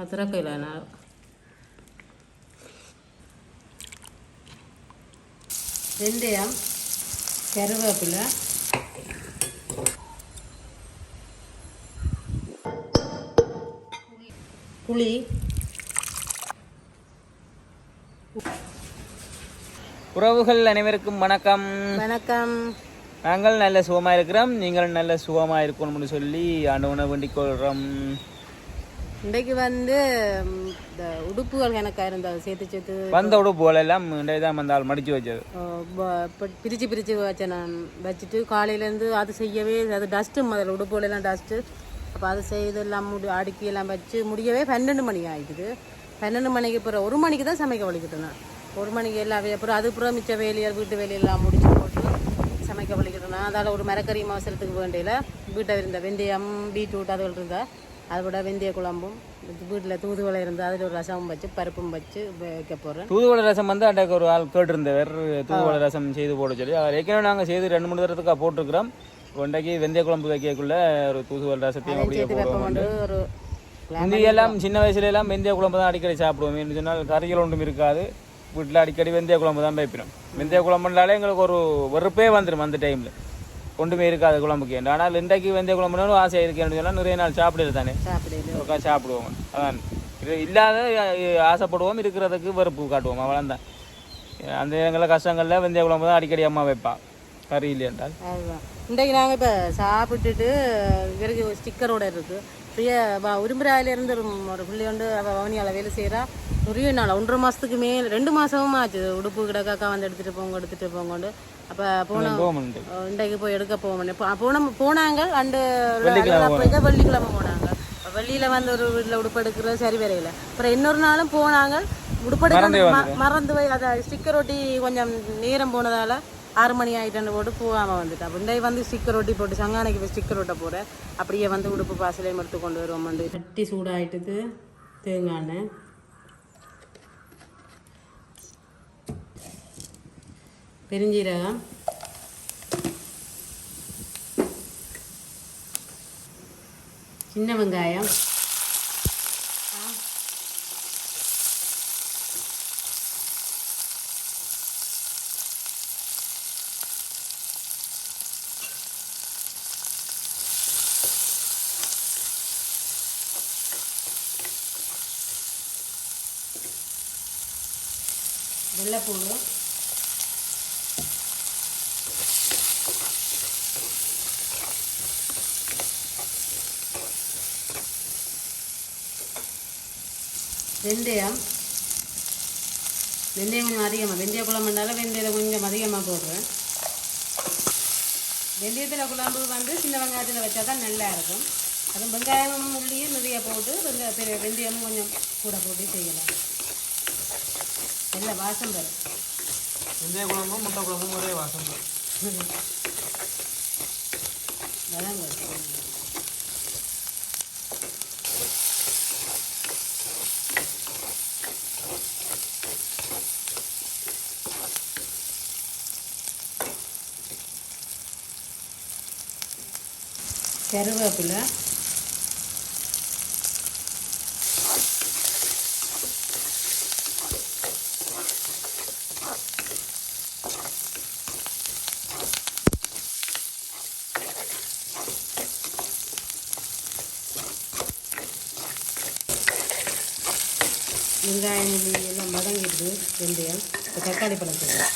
அது திறக்கல நான் வெந்தயம் கருவேப்பிலை. புளி. உறவுகள் அனைவருக்கும் வணக்கம். வணக்கம். நாங்கள் நல்ல சுகமாக இருக்கிறோம் நீங்கள் நல்ல சுகமாக இருக்கணும்னு சொல்லி ஆண்டவனை வேண்டிக் கொள்கிறோம் இன்றைக்கு வந்து இந்த உடுப்புகள் எனக்கு இருந்தது சேர்த்து சேர்த்து வந்த உடுப்புகள் எல்லாம் இன்றைய தான் வந்தால் மடித்து வச்சது. அஹ், ப- ப- பிரிச்சு பிரிச்சு வச்சேன் நான் வச்சுட்டு காலையிலேருந்து அது செய்யவே அது டஸ்ட்டு முதல்ல உடுப்புகள் எல்லாம் டஸ்ட்டு அப்போ அது செய்து எல்லாம் முடி அடுக்கி எல்லாம் வச்சு முடியவே பன்னெண்டு மணி ஆகிடுது பன்னெண்டு மணிக்கு அப்புறம் ஒரு மணிக்கு தான் சமைக்க வலிக்கிட்டேன் நான். ஒரு மணிக்கு எல்லாம் அப்புறம் அது அப்புறம் மிச்ச வேலையை வீட்டு வேலையெல்லாம் முடிச்சு போட்டு சமைக்க வலிக்கிட்டேன் அதால் ஒரு மரக்கறி அவசரத்துக்கு வேண்டியில வீட்டை இருந்த வெந்தயம் பீட்ரூட் அதுகள் இருந்தால் அதை விட வெந்தய குழம்பும் வீட்டில் தூதுவளை இருந்து அதில் ஒரு ரசமும் வச்சு பருப்பும் வச்சு வைக்க போகிறேன் தூதுவளை ரசம் வந்து அன்றைக்கு ஒரு ஆள் கேட்டிருந்தவர் தூதுவளை ரசம் செய்து போட சொல்லி. அவர் ஏற்கனவே நாங்கள் செய்து ரெண்டு மூணு தரத்துக்காக போட்டிருக்கிறோம். இன்றைக்கு வெந்தய குழம்பு வைக்கக்குள்ள ஒரு தூதுவளை ரசத்தையும் அப்படியே போடுவோம் ஒரு முந்தியெல்லாம் சின்ன வயசுல எல்லாம் வெந்தய குழம்பு தான் அடிக்கடி சாப்பிடுவோம். என்று சொன்னால் கறிகள் ஒன்றும் இருக்காது. வீட்டில் அடிக்கடி வெந்தய குழம்பு தான் வைப்பினோம் வெந்தய குழம்புனாலே எங்களுக்கு ஒரு வெறுப்பே வந்துடும் அந்த டைமில் ஒன்றுமே இருக்காது குழம்புக்கு ஆனால் இன்றைக்கு வெந்தய குழம்புன்னு ஆசை இருக்கேன்னு சொன்னால் நிறைய நாள் சாப்பிடல தானே? ஒருக்கா சாப்பிடுவோம். அதான். இது இல்லாத ஆசைப்படுவோம் இருக்கிறதுக்கு வெறுப்பு காட்டுவோம். அவ்வளோதான் அந்த நேரங்களில் கஷ்டங்களில் வெந்தய குழம்பு தான் அடிக்கடி அம்மா வைப்பா. கறி இல்லை என்றால். இன்றைக்கு நாங்கள் இப்போ சாப்பிட்டுட்டு இவருக்கு ஸ்டிக்கரோட இருக்குது பிரிய உரும்புறாயிலேருந்து ஒரு பிள்ளை வந்து அவள் வவுனியால் வேலை செய்கிறா நிறைய நாள் ஒன்றரை மாதத்துக்கு மேல் ரெண்டு மாதமும் ஆச்சு. உடுப்பு கிடக்காக்கா வந்து எடுத்துகிட்டு போங்க எடுத்துகிட்டு போங்கண்டு அப்போ போன இன்றைக்கு போய் எடுக்க போவோம் போன போனாங்க அண்டு வெள்ளிக்கிழமை அப்போ வெள்ளிக்கிழமை போனாங்க. வெளியில் வந்து ஒரு வீட்டில் உடுப்பு எடுக்கிறது சரி வரையில அப்புறம் இன்னொரு நாளும் போனாங்க. உடுப்பெடுக்க மறந்து போய் அதை ஸ்டிக்கர் ஒட்டி கொஞ்சம் நேரம் போனதால ஆறு மணி ஆகிட்டு போட்டு போகாமல் வந்துட்டேன். அப்போ இன்றைக்கு வந்து ஸ்டிக்கர் ஒட்டி போட்டு சங்கானைக்கு போய் ஸ்டிக்கர் ஒட்ட போகிறேன் அப்படியே வந்து உடுப்பு பாசலையும் எடுத்து கொண்டு வருவோம் வந்து கட்டி சூடாயிட்டுது தேங்காய் பெருஞ்சீரகம் சின்ன வெங்காயம். வெள்ளைப்பூடு வெந்தயம். வெந்தயம் கொஞ்சம் அதிகமாக வெந்தய குழம்பு இருந்தாலும் வெந்தயத்தை கொஞ்சம் அதிகமாக போடுறேன். வெந்தயத்தில் குழம்பு வந்து சின்ன வெங்காயத்தில் வச்சா தான் நல்லா இருக்கும். அதுவும் வெங்காயமும் உள்ளியும் நிறைய போட்டு வெங்காய பெரிய வெந்தயமும் கொஞ்சம் கூட போட்டு செய்யலாம். நல்ல வாசம் வரும். வெந்தய குழம்பும் முட்டை குழம்பும் ஒரே வாசம் வதங்க கருவேப்பிலை. வெங்காயம் எல்லாம் வதங்கிடுது வெந்தயம் இப்போ தக்காளி பழம் போடுறேன்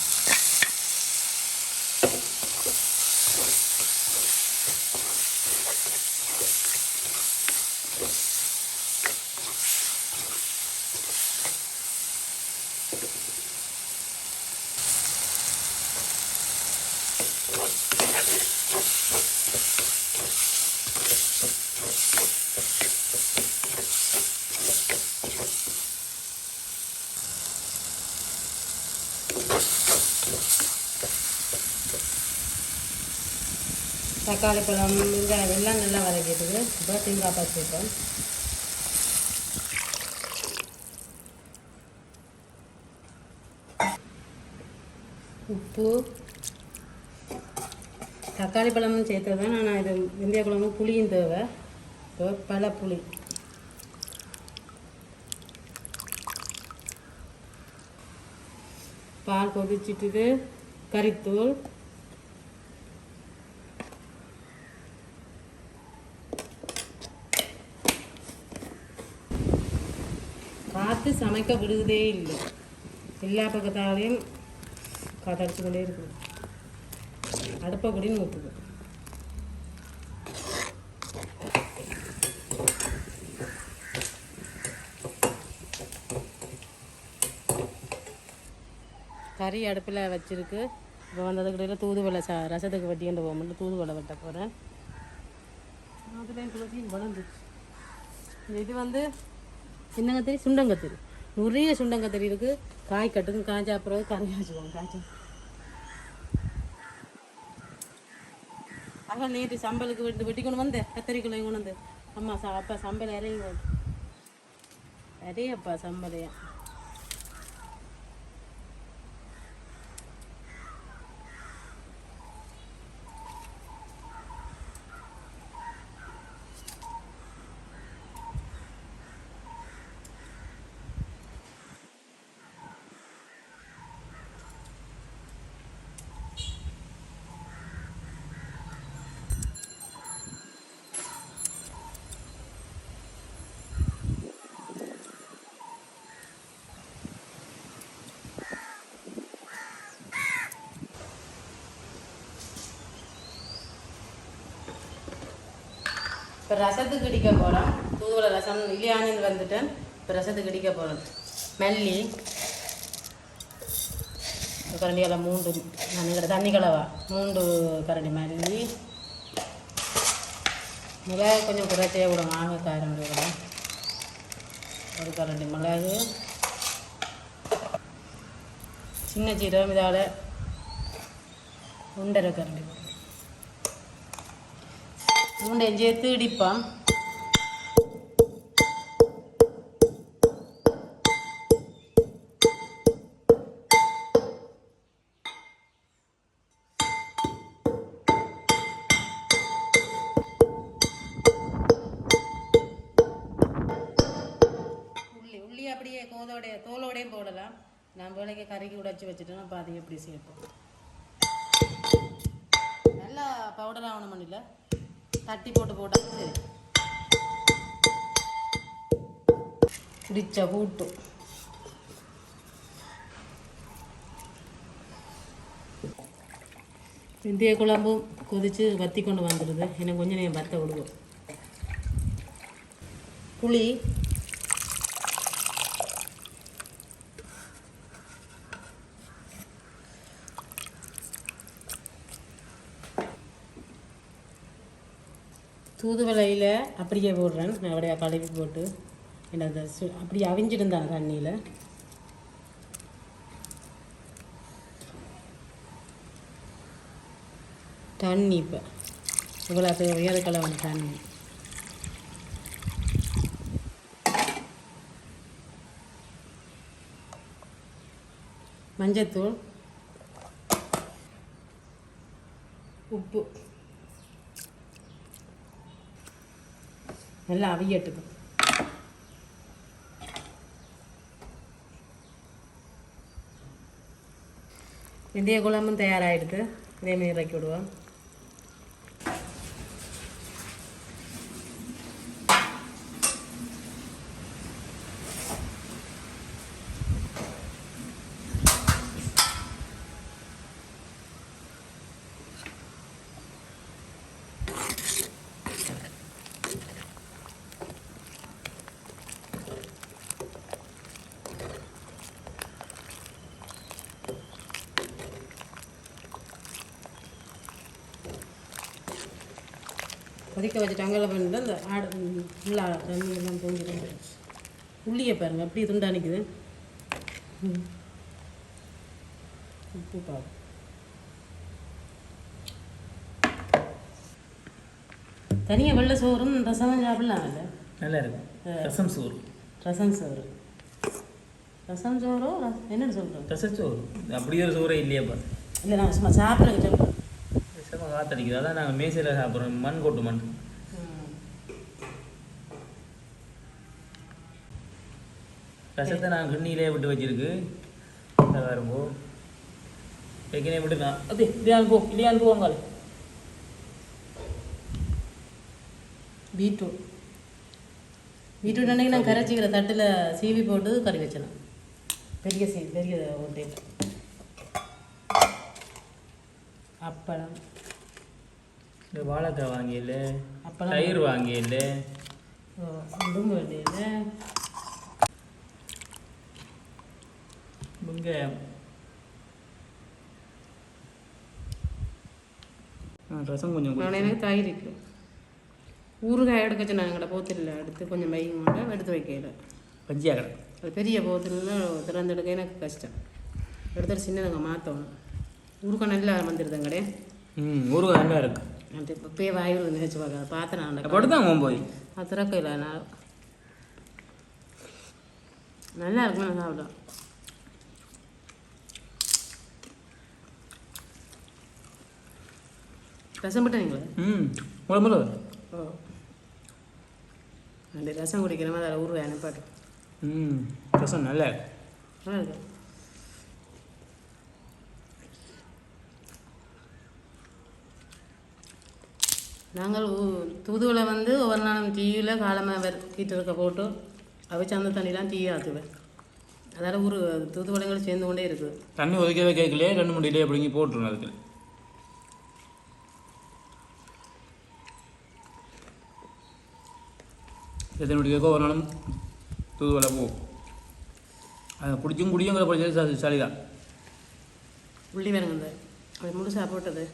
தக்காளி பழம் வெங்காயம் எல்லாம் நல்லா வதக்கிட்டுக்கு இப்போ தேங்காய் பால் சேர்ப்போம். உப்பு. தக்காளி பழமும் சேர்த்தது தான். ஆனால் இது வெந்தய குழம்பு புளியும் தேவை. இப்போ பல புளி. பால் கொதிச்சிட்டுது. கறித்தூள். பார்த்து சமைக்க விடுவதே இல்லை. எல்லா பக்கத்தாலையும் காத்தடிச்சு கொண்டே இருக்குது. அடுப்பை குடின்னு ஊற்றுது கறி அடுப்பில் வச்சுருக்கு. இப்போ வந்ததுக்கு இடையில தூதுவளை ச ரசத்துக்கு வெட்டிட்டு போகும்போது தூதுவளை வெட்ட போகிறேன் அதுலேயும் துளசியும் வளர்ந்துச்சு இது வந்து சின்னங்கத்திரி சுண்டங்கத்திரி நிறைய சுண்டங்கத்திரி இருக்கு காய் கட்டுக்கும் காய்ச்சா அப்புறம் கறி வச்சுக்கோங்க காய்ச்சா அகல் நேற்று சம்பலுக்கு வெட்டி வெட்டி கொண்டு வந்தேன். கத்தரிக்குள்ளே கொண்டு வந்து அம்மா சா அப்பா சம்பல் இறங்கி வந்து நிறையப்பா சம்பலையா இப்போ ரசத்துக்கு இடிக்க போகிறோம் தூதுவளை ரசம் இல்லையானு வந்துட்டேன் இப்போ ரசத்துக்கு இடிக்க போகிறோம் மல்லி கரண்டி கலை மூன்று நினைக்கிற தண்ணி கலவா மூன்று கரண்டி மல்லி. மிளகு கொஞ்சம் குறைச்சே விடும் ஆக காரம் விடும் ஒரு கரண்டி மிளகு. சின்ன சீரகம் இதால் ஒன்றரை கரண்டி மூண்டையும் சேர்த்து இடிப்பான் உள்ளி உள்ளி அப்படியே கோதோடைய தோலோடையும் போடலாம். நான் வேலைக்கு கறிக்கு உடைச்சி வச்சுட்டேன் அப்போ அதை எப்படி சேர்ப்போம் நல்லா பவுடர் ஆகணும் இல்லை தட்டி போட்டு போட்டால் சரி. குடிச்ச கூட்டு. இந்திய குழம்பும் கொதித்து வத்தி கொண்டு வந்துடுது. எனக்கு கொஞ்சம் நேரம் வத்த விடுவோம். புளி தூதுவளையில் அப்படியே போடுறேன். நான் அப்படியே கழுவி போட்டு. என்ன அந்த சு அப்படியே அவிஞ்சிருந்தாங்க தண்ணியில். தண்ணி இப்போ. இவ்வளோ உயர கலவான தண்ணி. மஞ்சத்தூள். உப்பு. நல்லா அவியட்டுக்கும் வெந்தய குழம்பும் தயாராகிடுது இதேமாரி இறக்கி விடுவோம். கொதிக்க வச்சுட்டாங்க எல்லாம் பண்ணிட்டு அந்த ஆடு நல்லா தண்ணி எல்லாம் பொங்கிட்டு உள்ளியை பாருங்க அப்படியே துண்டா நிற்குது. உப்பு பாரு தனியாக வெள்ளை சோறும் ரசமும் சாப்பிடலாம் இல்லை? நல்லா இருக்கும் ரசம் சோறு. ரசம் சோறு. ரசம் சோறோ என்னன்னு சொல்கிறோம் ரசச்சோறு. அப்படியே ஒரு சோறே இல்லையாப்பா இல்லை நான் சும்மா விஷமா காத்தடிக்குது. அதான் நாங்கள் மேசையில் சாப்பிட்றோம். மண் கொட்டு மண். ரசத்தை நான் கிண்ணியிலே விட்டு வச்சிருக்கு. அதை வரும்போ ஏற்கனவே விட்டுனா அது இல்லையான் போ இல்லையான் போவாங்க பீட்ரூட். பீட்ரூட் அன்னைக்கு நான் கரைச்சிக்கிற தட்டில் சீவி போட்டு கறி வச்சேன் பெரிய சீ பெரிய ஒட்டை அப்பளம். வாழைக்காய் அப்பளம் தயிர் வாங்கியில்ல. உடும்பு வேண்டியது வெங்காயம் ஆ, ரசம் கொஞ்சம் நான் எனக்கு தயிர் இருக்கு. ஊறுகாய் எடுக்க சொன்னாங்க எங்கள்ட போத்தில் எடுத்து கொஞ்சம் வைங்க எடுத்து வைக்கல. பஜ்ஜியா கடை அது பெரிய போத்தில் திறந்தெடுக்க எனக்கு கஷ்டம். எடுத்துட்டு சின்னதுங்க மாற்றணும் ஊறுகாய் நல்லா வந்துடுது கடை ம் ஊறுகாய் நல்லா இருக்கு. வாயில் நினைச்சு பார்க்க பார்த்தேன் நான் அப்போ தான் போகும்போது அது திறக்கையில் நல்லா இருக்கும் நான் சாப்பிடலாம் ரசம் போட்டீங்களா ம் உடம்புல ஓ அந்த ரசம் குடிக்கிற மாதிரி அதில் ஊறுகாய் அனுப்பாட்டு ம் ரசம் நல்லா இருக்கு நல்லா இருக்கு நாங்கள் தூதுவளை வந்து ஒவ்வொரு நாளும் டீயில் காலமாக இருக்க போட்டு அவிச்சு அந்த தண்ணிலாம் ஆற்றுவேன் அதால் ஊறு தூதுவளைகள் சேர்ந்து கொண்டே இருக்குது. தண்ணி ஒதுக்கவே கேட்கலையே ரெண்டு மூணு இலையை பிடிங்கி போட்டுருணும் அதுக்கு. எத்தனை மணிக்கு கேட்க ஒரு நாளும் தூதுவளை போ. அதை குடிச்சும் குடியுங்கிற படிச்சது சளிதான். உள்ளி வேணுங்க அது முழுசாக போட்டது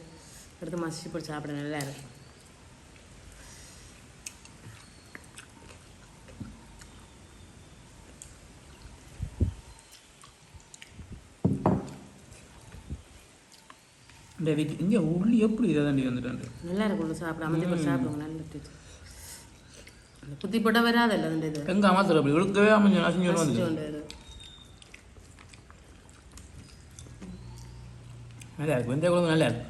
எடுத்து மசிச்சு போட்டு சாப்பிட நல்லா இருக்கும். இந்த விக்கி இங்கே உள்ளி எப்படி இதை தாண்டி வந்துட்டாண்டு நல்லா இருக்கும் சாப்பிட அமைதி சாப்பிடுங்க நல்ல டேஸ்ட் அந்த குத்தி போட்ட வராதல்ல அந்த இது. எங்கே அமாத்திர அப்படி இழுக்கவே அமைஞ்சு நசிஞ்சு வந்து மசிச்சு கொண்டு வரும். நல்லா இருக்கு வெந்தய குழம்பு நல்லா இருக்கு.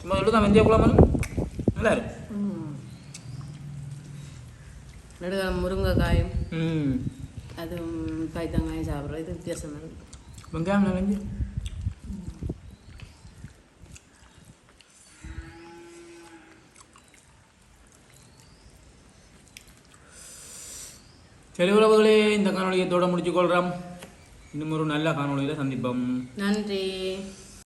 சும்மா சொல்லுதான் வெந்தய குழம்பு நல்லா இருக்கு. ம். நடுவில் முருங்கைக்காயும் அதுவும் பைத்தங்காயும் சாப்பிட்றோம். இது வித்தியாசமாக Bang இருக்கு வெங்காயம் நிறைஞ்சு சரி உறவுகளே இந்த காணொலியை தோட முடிச்சு கொள்கிறோம் இன்னும் ஒரு நல்ல காணொலியில் சந்திப்போம் நன்றி